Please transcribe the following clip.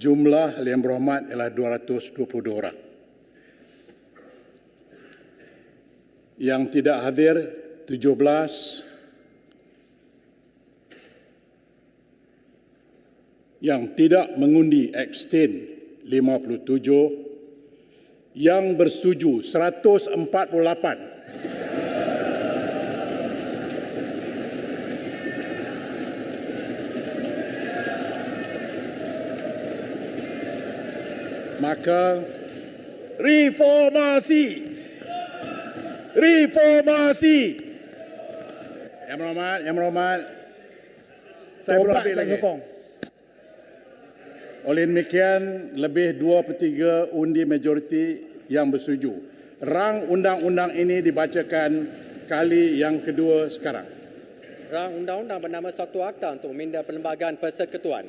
Jumlah yang berhormat ialah 222 orang. Yang tidak hadir 17 yang tidak mengundi abstain 57 yang bersetuju 148 maka reformasi. Reformasi. Yang berhormat yang berhormat. Saya belum habis lagi. sokong. oleh demikian lebih 2 per 3 undi majoriti yang bersetuju. Rang undang-undang ini dibacakan kali yang kedua sekarang. Rang undang-undang bernama Suatu Akta untuk meminda perlembagaan persekutuan